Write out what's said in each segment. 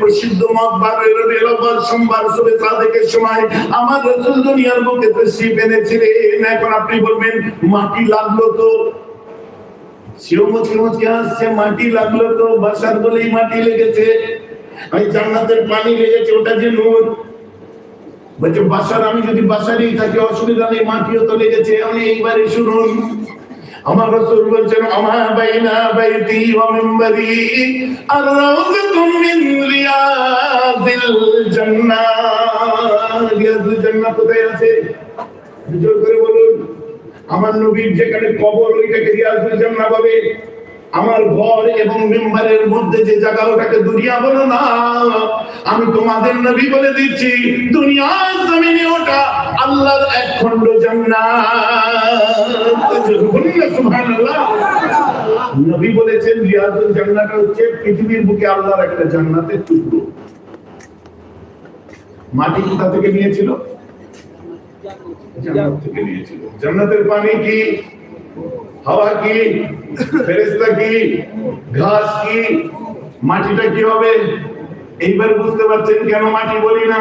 প্রসিদ্ধ মতবারের রবিউল সোমবার সুবে সাদেকের সময় আমার রাসূল দুনিয়ার বুকে এখন আপনি বলবেন, মাটি লাগল তো? সেও মাটি লাগল তো? বাসার বলেই মাটি লেগেছে। ওই জান্নাতের পানি লেগেছে, ওটা যে নূর। বলছে, বাসার, আমি যদি বাসারই থাকি, অসুবিধা নেই, মাটিও তো লেগেছে। আমি এইবারে শুনুন। আমার রাসূল বলছেন, আমা বাইনা বাইতি ওয়া মিম্বারি আর রাউযাতুম মিন রিয়াযিল জান্নাহ রিয়াযুল জান্নাহ কোথায় আছে? জোর করে বলুন। আমার নবীর যেখানে কবর ওইটাকে রিয়াজুল জান্নাহ পাবে আমার ঘর এবং মেম্বারের মধ্যে যে জায়গা, ওটাকে দুনিয়া বলো না। আমি তোমাদের নবী বলে দিচ্ছি, দুনিয়ার জমিনে ওটা আল্লাহর এক খণ্ড নবী বলেছেন, রিয়াজুল জান্নাতটা হচ্ছে পৃথিবীর বুকে আল্লাহর একটা জান্নাতের টুকরো। মাটি কোথা থেকে নিয়েছিল? জান্নাত থেকে নিয়েছিল। জান্নাতের পানি কি? হাওয়া কি? ফেরেশতা কি? ঘাস কি? মাটিটা কি হবে? এইবার বুঝতে পারছেন কেন মাটি বলি না?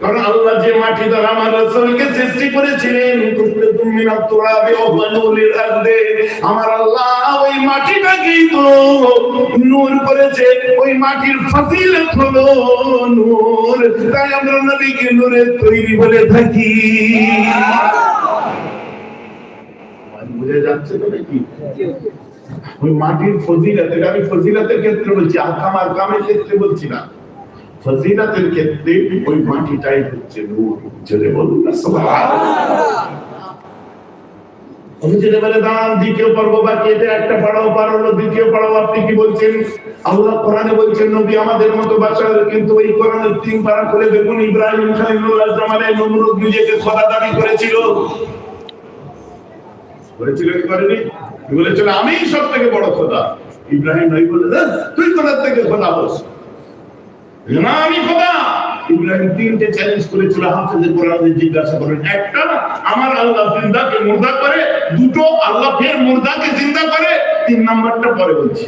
কারণ আল্লাহ যে মাটি দ্বারা আমার রাসূলকে সৃষ্টি করেছিলেন কুল্লুকুম মিনাত তুরাবি ওয়া বানুলিল আরদে। আমার আল্লাহ ওই মাটিটাকেই তো? নূর করেছে, ওই মাটির ফজিলত হলো নূর। তাই আমরা নবীকে নূরের তৈরি বলে থাকি। নাকি? একটা দ্বিতীয় আপনি কি বলছেন? আল্লাহ কোরআনে বলছেন, নবী আমাদের মতো বাচ্চার কিন্তু ওই কোরআনের তিন পারা খুলে দেখুন, ইব্রাহিম জামানে নমরুদ নিজেকে খোদা দাবি করেছিল। করেছিল কি করেনি? বলেছিল? আমি সব থেকে বড় খোদা। ইব্রাহিম নই বলে তুই খোদার থেকে খোদা হোস না আমি খোদা। ইব্রাহিম তিনটে চ্যালেঞ্জ করেছিল হাফেজে কোরআনে জিজ্ঞাসা করেন একটা, আমার আল্লাহ জিন্দাকে মুর্দা করে, দুটো, আল্লাহ ফের মুর্দাকে জিন্দা করে, তিন নাম্বারটা পরে বলছি।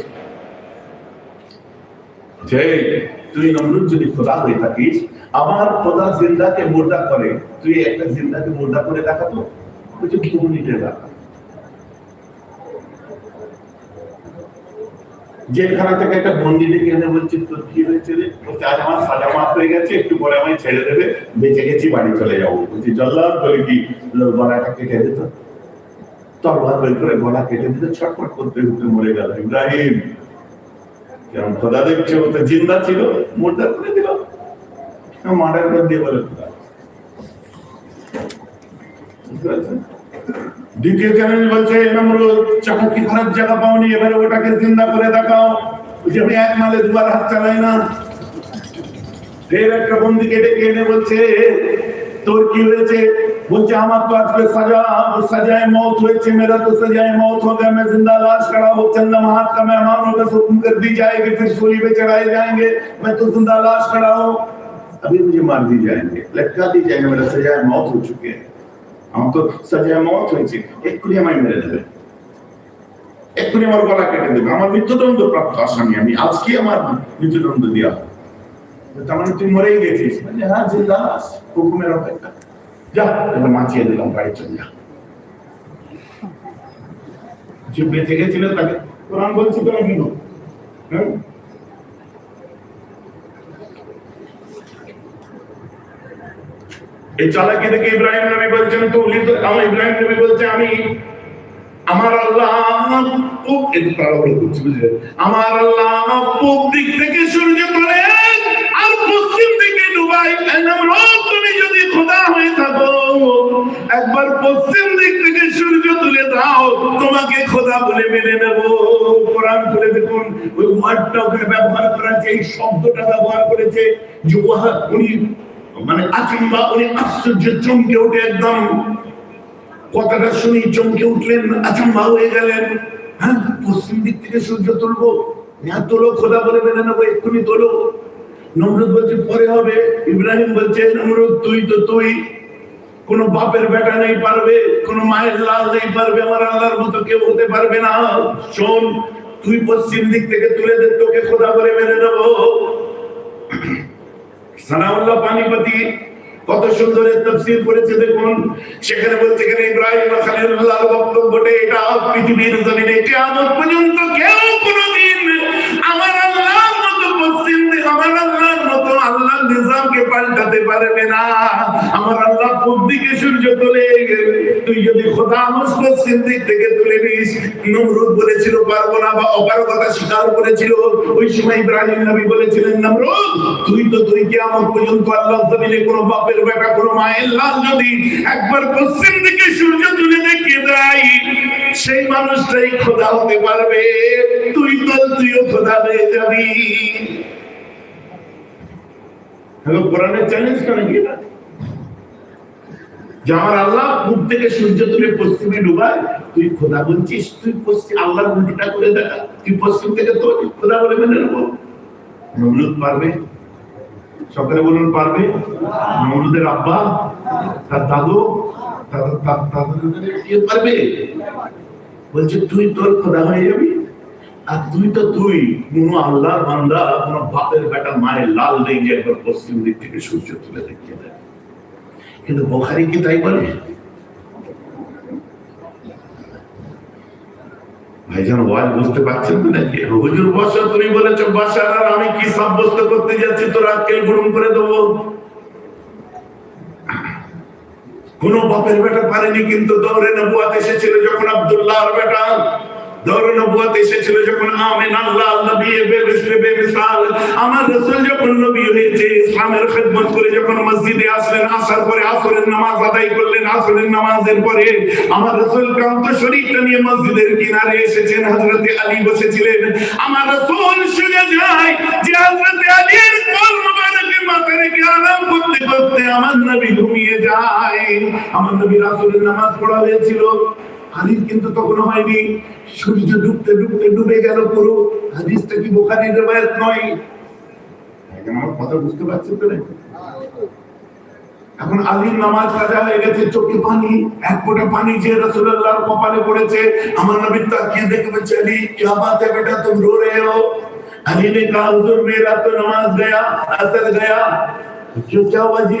যে তুই নমরুদ যদি খোদা হয়ে থাকিস, আমার খোদা জিন্দাকে মুর্দা করে, তুই একটা জিন্দাকে মুর্দা করে দেখাতো? বলছে দু মিনিটের জেলখানা থেকে একটা বন্দি ডেকে এনে বলছে তোর কি হয়েছে রে? বলছে, আজ আমার সাজা মাফ হয়ে গেছে, একটু পরে আমায় ছেড়ে দেবে, বেঁচে গেছি, বাড়ি চলে যাব। বলছি, জল্লাদ, বলে কি গলাটা কেটে দিত বের করে গলা কেটে দিতে ছটফট করতে করতে মরে গেল ইব্রাহিম। খোদা দেখছে, ও তো জিন্দা ছিল মোটা করে দিল। মার্ডার করে দিয়ে বলে? দ্বিতীয় চ্যালেঞ্জ বলছে নমরুদ চাকা কি খারাপ জায়গা পাওনি এবারে ওটাকে জিন্দা করে দেখাও বলছে আমি এক মালে দুবার হাত চালাই না ফের একটা বন্দিকে ডেকে এনে বলছে তোর কি হয়েছে বলছে আমার তো আজকে সাজা सजाए मौत হয়েছে मेरा तो सजाए मौत हो गया मैं जिंदा लाश खड़ा हो चंदा महात का मेहमानों का हुक्म कर दी जाएगी फिर सूली पे चढ़ाए जाएंगे मैं तो जिंदा लाश खड़ा हूं अभी मुझे मार दी जाएंगे लटका दी जाएंगे मेरा सजाए मौत हो चुके हैं আমার তো সাজা মত হয়েছে। এক্ষুনি আমায় মেরে দেবে। এক্ষুনি আমার গলা কেটে দেবে। আমার মৃত্যুদণ্ড প্রাপ্ত আসামি আমি। আজকে আমার মৃত্যুদণ্ড দেওয়া। তার মানে তুই মরেই গেছিস। বলছে, হ্যাঁ জিন্দা আস হুকুমের অপেক্ষা। যা এবার মাছিয়ে দিলাম বাড়ি চলে যা। যে বেঁচে গেছিল তাকে কোরআন বলছি তো নাকি হ্যাঁ? এই চালাকি থেকে ইব্রাহিম নবী বলছেন তো তো আমার ইব্রাহিম নবী বলছে, আমি আমার আল্লাহ আমার করছি আল্লাহ পূব দিক থেকে সূর্য তোলে আর পশ্চিম দিকে ডুবাই। তুমি যদি খোদা হয়ে থাকো, একবার পশ্চিম দিক থেকে সূর্য তুলে দাও, তোমাকে খোদা বলে মেনে নেব। কোরআন করে দেখুন, ওই ওয়ার্ডটা ওখানে ব্যবহার করা যে এই শব্দটা ব্যবহার করেছে যে উনি মানে আচম্বা উনি আশ্চর্য চমকে উঠে একদম। কথাটা শুনি চমকে উঠলেন আচম্বা হয়ে গেলেন। হ্যাঁ পশ্চিম দিক থেকে সূর্য তুলবো। হ্যাঁ তোলো, খোদা বলে মেনে নেব, এক্ষুনি তোলো। নমরুদ বলছে, পরে হবে। ইব্রাহিম বলছে, নমরুদ, তুই তো তুই। কোন বাপের বেটা নেই পারবে, কোন মায়ের লাল নেই পারবে, আমার আল্লাহর মতো কেউ হতে পারবে না। শোন, তুই পশ্চিম দিক থেকে তুলে দে, তোকে খোদা বলে মেনে নেব। সানাউল্লাহ পানিপতি, কত সুন্দর তাফসীর করেছে দেখুন। সেখানে বলছে কেন ইব্রাহিম খলিলুল্লাহর বক্তব্যটা, এটা পৃথিবীর জমিনে কিয়ামত পর্যন্ত কেউ কোনোদিন নিজামকে পাল্টাতে পারবে না। আমার আল্লাহ পূব দিকে সূর্য তোলে? তুই যদি খোদা হস পশ্চিম থেকে তুলে নিস, নমরুদ বলেছিল, পারব না বা অপারগতা স্বীকার করেছিল। ওই সময় ইব্রাহিম নবী বলেছিলেন, নমরুদ, তুই তো তুই কিয়ামত পর্যন্ত আল্লাহ জমিনে কোনো বাপের বেটা, কোনো মায়ের লাল যদি একবার পশ্চিম দিকে সূর্য তুলে দেখিয়ে দেয়, সেই মানুষটাই খোদা হতে পারবে। তুই তো, তুইও খোদা হয়ে যাবি। হ্যালো কোরআনের চ্যালেঞ্জ কি আমার আল্লাহ থেকে সূর্য তুলে পশ্চিমে ডুবায় তুই খোদা বলছিস তুই পশ্চিম উল্টোটা করে দেখা তুই পশ্চিম থেকে তো খোদা বলে মেনে নেব নমরুদ পারবে সকালে বলুন পারবে নমরুদের আব্বা তার দাদু তার দাদু পারবে বলছে তুই তোর খোদা হয়ে যাবি আর তুই তো তুই আল্লাহর বান্দা বাপের বেটা মায়ের লাল একবার পশ্চিম দিক থেকে সূর্য তুলে দেখিয়ে দেয়। কিন্তু কি তাই বলে? ভাইজান, ওয়াজ বুঝতে পারছেন তো নাকি? হুজুর, বসো, তুমি বলেছ বাসার আর আমি কি সাব্যস্ত করতে যাচ্ছি? তোর আজকে গুরুম করে দেবো? কোন বাপের বেটা পারেনি, কিন্তু দৌড়ে নবুয়াত এসেছিল যখন আব্দুল্লাহর বেটা। আমার নবী হয়েছে, ইসলামের খেদমত করে যখন মসজিদে আসলেন, আসার পরে আসরের নামাজ আদায় করলেন, আসরের নামাজের পরে আমার রাসূল কান্ত শরীফটা নিয়ে মসজিদের কিনারে এসেছেন, হযরতে আলী বসেছিলেন। আমার রাসূল শুনে যায় আমার রাসূলের নামাজ পড়া হয়েছিল। হাদিস কিন্তু তখন হয়নি সূর্য ডুবতে ডুবতে ডুবে গেল পুরো হাদিসটা কি বোখারির রিওয়ায়াত নয় এখন আমার কথা বুঝতে পারছেন তো নাকি? এখন আলীর নামাজ কাজা হয়ে গেছে চোখে পানি এক ফোঁটা পানি যে রাসূলুল্লাহর কপালে পড়েছে আমার নবী তাকিয়ে দেখে বলছে আলী কি বাত है बेटा तुम रो रहे हो अली ने कहा हुजूर मेरा तो नमाज गया असर गया क्यों क्या हुआ जी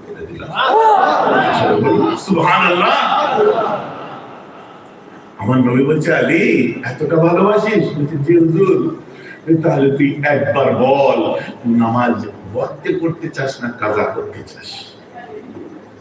আমার নবী বলছে, আলী, এতটা ভালোবাসিস? বলছে, জি হুজুর। তাহলে তুই একবার বল নামাজ করতে চাস না কাজা করতে চাস?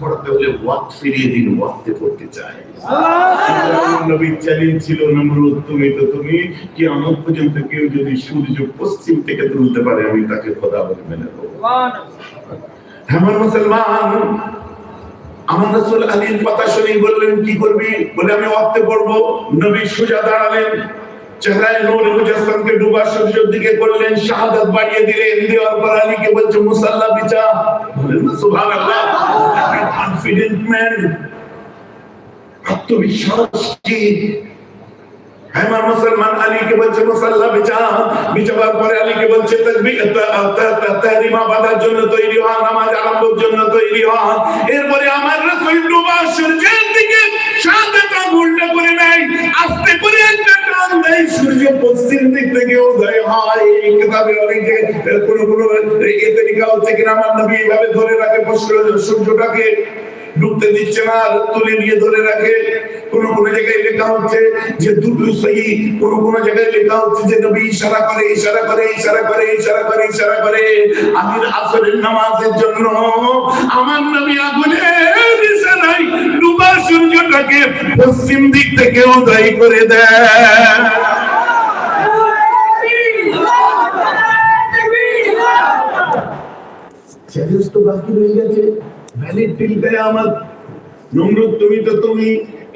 পড়তে হলে ওয়াক্ত ফিরিয়ে দিন ওয়াক্তে পড়তে চায়। নবীর চ্যালেঞ্জ ছিল নমরুদ তুমি তো তুমি কি আমার পর্যন্ত কেউ যদি সূর্য পশ্চিম থেকে তুলতে পারে আমি তাকে খোদা বলে মেনে নেব। আমার মুসলমান আমার রাসূল আলীর কথা শুনে বললেন কি করবি? বলে আমি ওয়াক্তে পড়ব। নবী সুজা দাঁড়ালেন। চেহারায় নূর মুজাসসামকে ডুবা সূর্যের দিকে করলেন শাহাদাত বাড়িয়ে দিলেন। দেওয়ার পর আলীকে বলছে মুসাল্লা সুবহানাল্লাহ। কনফিডেন্ট আত্মবিশ্বাস কি? হয় কোন নবী ধরে রাখে সূর্যটাকে ডুবতে দিচ্ছে না তুলে নিয়ে ধরে রাখে। কোন কোন জায়গায় লেখা হচ্ছে যে দুটো সহি কোন কোন জায়গায় লেখা হচ্ছে যে নবী ইশারা করে ইশারা করে ইশারা করে ইশারা করে ইশারা করে। আমির আসরের নামাজের জন্য আমার নবী আগুনের ইশারায় ডুবা সূর্য পশ্চিম দিক থেকে উদয় করে দেয়। চ্যালেঞ্জ তো বাকি রয়ে গেছে।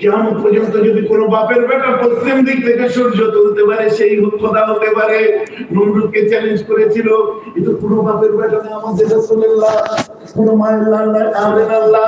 কেমন পর্যন্ত যদি কোনো বাপের বেটা পশ্চিম দিক থেকে সূর্য তুলতে পারে, সেই খোদা হতে পারে। নমরুদকে চ্যালেঞ্জ করেছিল, কিন্তু কোনো বাপের বেটা না আমাদের রাসূলুল্লাহ কোনো মায়ের লাল আল্লাহ